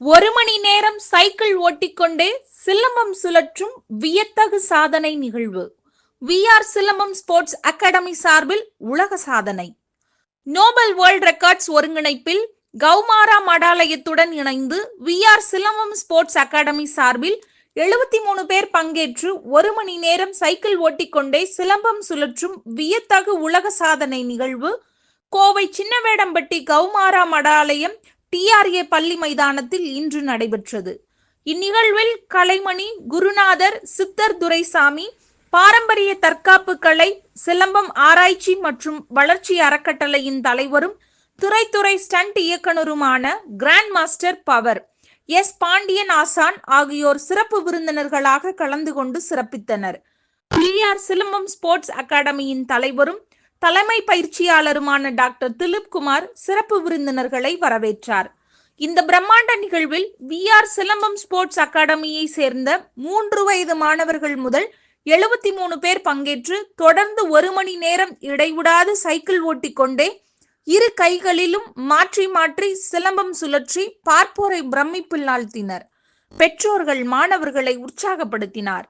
ஒரு மணி நேரம் சைக்கிள் ஓட்டிக்கொண்டே சிலம்பம் சுழற்றும் வியத்தகு சாதனை நிகழ்வு. விஆர் சிலம்பம் ஸ்போர்ட்ஸ் அகாடமி சார்பில் உலக சாதனை. நோபல் வேர்ல்ட் ரெக்கார்ட்ஸ் ஒருங்கிணைப்பில் கௌமாரா மடாலயத்துடன் இணைந்து விஆர் சிலம்பம் ஸ்போர்ட்ஸ் அகாடமி சார்பில் எழுபத்தி மூணு பேர் பங்கேற்று ஒரு மணி நேரம் சைக்கிள் ஓட்டிக்கொண்டே சிலம்பம் சுழற்றும் வியத்தகு உலக சாதனை நிகழ்வு. கோவை சின்னவேடம்பட்டி கௌமாரா மடாலயம் டிஆர்ஏ பள்ளி மைதானத்தில் இன்று நடைபெற்றது. இந்நிகழ்வில் கலைமணி குருநாதர் சித்தர் துரைசாமி பாரம்பரிய தற்காப்பு கலை சிலம்பம் ஆராய்ச்சி மற்றும் வளர்ச்சி அறக்கட்டளையின் தலைவரும் துறைத்துறை stunt இயக்குனருமான grand master Power. S. Pandian ஆசான் ஆகியோர் சிறப்பு விருந்தினர்களாக கலந்து கொண்டு சிறப்பித்தனர். பிஆர் சிலம்பம் ஸ்போர்ட்ஸ் அகாடமியின் தலைவரும் தலைமை பயிற்சியாளருமான டாக்டர் திலீப்குமார் சிறப்பு விருந்தினர்களை வரவேற்றார். இந்த பிரம்மாண்ட நிகழ்வில் விஆர் சிலம்பம் ஸ்போர்ட்ஸ் அகாடமியை சேர்ந்த மூன்று வயது மாணவர்கள் முதல் எழுபத்தி மூணு பேர் பங்கேற்று தொடர்ந்து ஒரு மணி நேரம் இடைவிடாது சைக்கிள் ஓட்டிக்கொண்டே இரு கைகளிலும் மாற்றி மாற்றி சிலம்பம் சுழற்றி பார்ப்போரை பிரமிப்பில் ஆழ்த்தினர். பெற்றோர்கள் மாணவர்களை உற்சாகப்படுத்தினார்.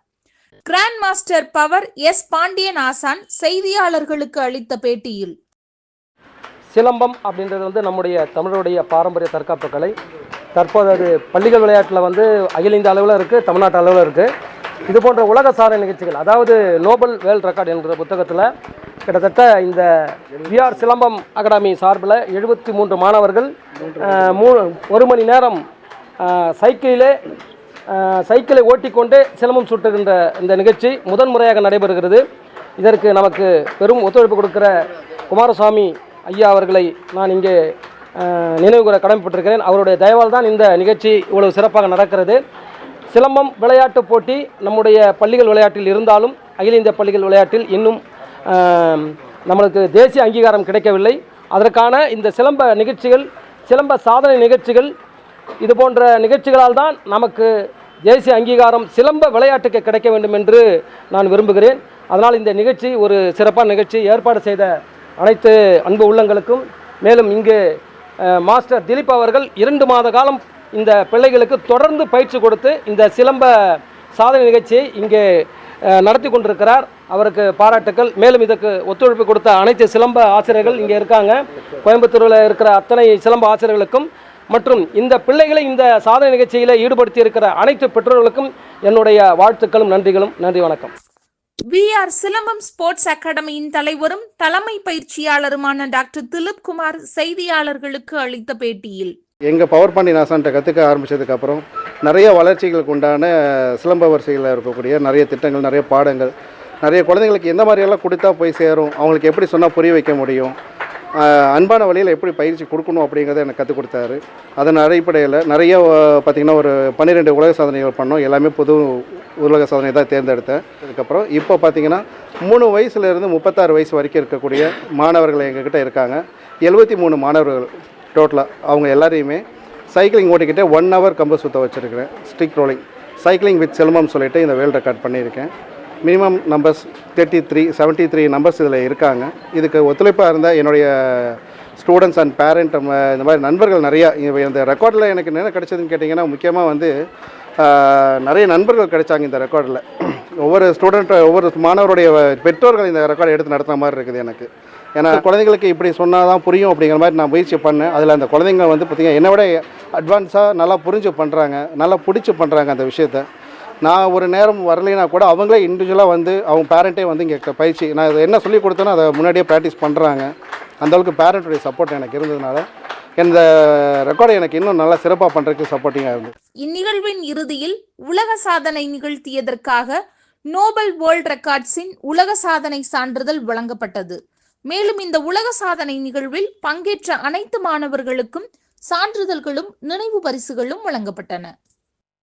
Grand master Power S Pandian ஆசான் செய்தியாளர்களுக்கு அளித்த பேட்டியில் சிலம்பம் அப்படின்றது வந்து நம்முடைய தமிழருடைய பாரம்பரிய தற்காப்பு கலை. தற்போது அது பள்ளிகள் விளையாட்டில் வந்து அகில இந்திய அளவில் இருக்குது தமிழ்நாட்டு அளவில் இருக்குது இது போன்ற உலக சாதனை நிகழ்ச்சிகள் அதாவது நோபல் வேர்ல்ட் ரெக்கார்ட் என்ற புத்தகத்தில் கிட்டத்தட்ட இந்த விஆர் சிலம்பம் அகாடமி சார்பில் எழுபத்தி மூன்று மாணவர்கள் மூ ஒரு மணி நேரம் சைக்கிளிலே சைக்கிளை ஓட்டிக்கொண்டே சிலம்பம் சுட்டுகின்ற இந்த நிகழ்ச்சி முதன் முறையாக நடைபெறுகிறது. இதற்கு நமக்கு பெரும் ஒத்துழைப்பு கொடுக்கிற குமாரசாமி ஐயா அவர்களை நான் இங்கே நினைவுகூர கடமைப்பட்டிருக்கிறேன். அவருடைய தயவால் தான் இந்த நிகழ்ச்சி இவ்வளவு சிறப்பாக நடக்கிறது. சிலம்பம் விளையாட்டு போட்டி நம்முடைய பள்ளிகள் விளையாட்டில் இருந்தாலும் அகில இந்திய பள்ளிகள் விளையாட்டில் இன்னும் நம்மளுக்கு தேசிய அங்கீகாரம் கிடைக்கவில்லை. அதற்கான இந்த சிலம்ப நிகழ்ச்சிகள் சிலம்ப சாதனை நிகழ்ச்சிகள் இது போன்ற நிகழ்ச்சிகளால் தான் நமக்கு தேசிய அங்கீகாரம் சிலம்ப விளையாட்டுக்கு கிடைக்க வேண்டும் என்று நான் விரும்புகிறேன். அதனால் இந்த நிகழ்ச்சி ஒரு சிறப்பான நிகழ்ச்சி. ஏற்பாடு செய்த அனைத்து அன்பு உள்ளங்களுக்கும் மேலும் இங்கு மாஸ்டர் திலீப் அவர்கள் இரண்டு மாத காலம் இந்த பிள்ளைகளுக்கு தொடர்ந்து பயிற்சி கொடுத்து இந்த சிலம்ப சாதனை நிகழ்ச்சியை இங்கே நடத்தி கொண்டிருக்கிறார். அவருக்கு பாராட்டுக்கள். மேலும் இதற்கு ஒத்துழைப்பு கொடுத்த அனைத்து சிலம்ப ஆசிரியர்கள் இங்கே இருக்காங்க. கோயம்புத்தூரில் இருக்கிற அத்தனை சிலம்ப ஆசிரியர்களுக்கும் மற்றும் இந்த பிள்ளைகளை இந்த சாதனை நிகழ்ச்சியில் ஈடுபடுத்தி இருக்கிற அனைத்து பெற்றோர்களுக்கும் என்னுடைய வாழ்த்துக்களும் நன்றிகளும். நன்றி வணக்கம். விஆர் சிலம்பம் ஸ்போர்ட்ஸ் அகாடமியின் தலைவரும் தலைமை பயிற்சியாளருமான டாக்டர் திலீப் குமார் செய்தியாளர்களுக்கு அளித்த பேட்டியில் எங்கள் பவர் பாண்டி நாசான்ட்ட கற்றுக்க ஆரம்பித்ததுக்கப்புறம் நிறைய வளர்ச்சிகளுக்கு உண்டான சிலம்ப வரிசைகளில் இருக்கக்கூடிய நிறைய திட்டங்கள் நிறைய பாடங்கள் நிறைய குழந்தைங்களுக்கு எந்த மாதிரியெல்லாம் கொடுத்தா போய் சேரும் அவங்களுக்கு எப்படி சொன்னால் புரிய வைக்க முடியும் அன்பான வழியில் எப்படி பயிற்சி கொடுக்கணும் அப்படிங்கிறத எனக்கு கற்றுக் கொடுத்தாரு. அதன் அடிப்படையில் நிறைய பார்த்திங்கன்னா ஒரு பன்னிரெண்டு உலக சாதனைகள் பண்ணோம். எல்லாமே புது உலக சாதனை தான் தேர்ந்தெடுத்தேன். அதுக்கப்புறம் இப்போ பார்த்திங்கன்னா மூணு வயசுலேருந்து முப்பத்தாறு வயசு வரைக்கும் இருக்கக்கூடிய மாணவர்கள் எங்ககிட்ட இருக்காங்க. எழுபத்தி மூணு மாணவர்கள் டோட்டலாக அவங்க எல்லாரையுமே சைக்கிளிங் ஓட்டிக்கிட்டே ஒன் ஹவர் கம்பு சுற்ற வச்சுருக்கிறேன். ஸ்டிக் ரோலிங் சைக்கிளிங் வித் செல்மம் சொல்லிவிட்டு இந்த வேர்ல்டு ரெக்கார்ட் பண்ணியிருக்கேன். Minimum numbers thirty three seventy three numbers இதில் இருக்காங்க. இதுக்கு ஒத்துழைப்பாக இருந்தால் என்னுடைய ஸ்டூடெண்ட்ஸ் அண்ட் பேரண்ட் இந்த மாதிரி நண்பர்கள் நிறையா. இந்த ரெக்கார்டில் எனக்கு என்ன கிடைச்சதுன்னு கேட்டிங்கன்னா முக்கியமாக வந்து நிறைய நண்பர்கள் கிடைச்சாங்க இந்த ரெக்கார்டில் ஒவ்வொரு ஸ்டூடெண்ட் ஒவ்வொரு மாணவருடைய பெற்றோர்கள் இந்த ரெக்கார்டை எடுத்து நடத்துன மாதிரி இருக்குது எனக்கு. ஏன்னா குழந்தைங்களுக்கு இப்படி சொன்னால் தான் புரியும் அப்படிங்கிற மாதிரி நான் முயற்சி பண்ணேன். அதில் அந்த குழந்தைங்க வந்து பார்த்திங்கன்னா என்னை விட அட்வான்ஸாக நல்லா புரிஞ்சு பண்ணுறாங்க நல்லா பிடிச்சி பண்ணுறாங்க அந்த விஷயத்த. நான் ஒரு நேரம் வரலைன்னா கூட அவங்களே இண்டிவிஜுவலாக வந்து அவங்க பேரண்ட்டே வந்து இங்கே பயிற்சி நான் இதை என்ன சொல்லி கொடுத்தேனோ அதை முன்னாடியே ப்ராக்டிஸ் பண்ணுறாங்க அந்தளவுக்கு பேரண்ட்டுடைய சப்போர்ட் எனக்கு இருந்ததுனால இந்த ரெக்கார்டை எனக்கு இன்னும் நல்லா சிறப்பாக பண்ணுறதுக்கு சப்போர்ட்டிங்காக இருந்தது. இந்நிகழ்வின் இறுதியில் உலக சாதனை நிகழ்த்தியதற்காக நோபல் வேர்ல்ட் ரெக்கார்ட்ஸின் உலக சாதனை சான்றிதழ் வழங்கப்பட்டது. மேலும் இந்த உலக சாதனை நிகழ்வில் பங்கேற்ற அனைத்து மாணவர்களுக்கும் சான்றிதழ்களும் நினைவு பரிசுகளும் வழங்கப்பட்டன.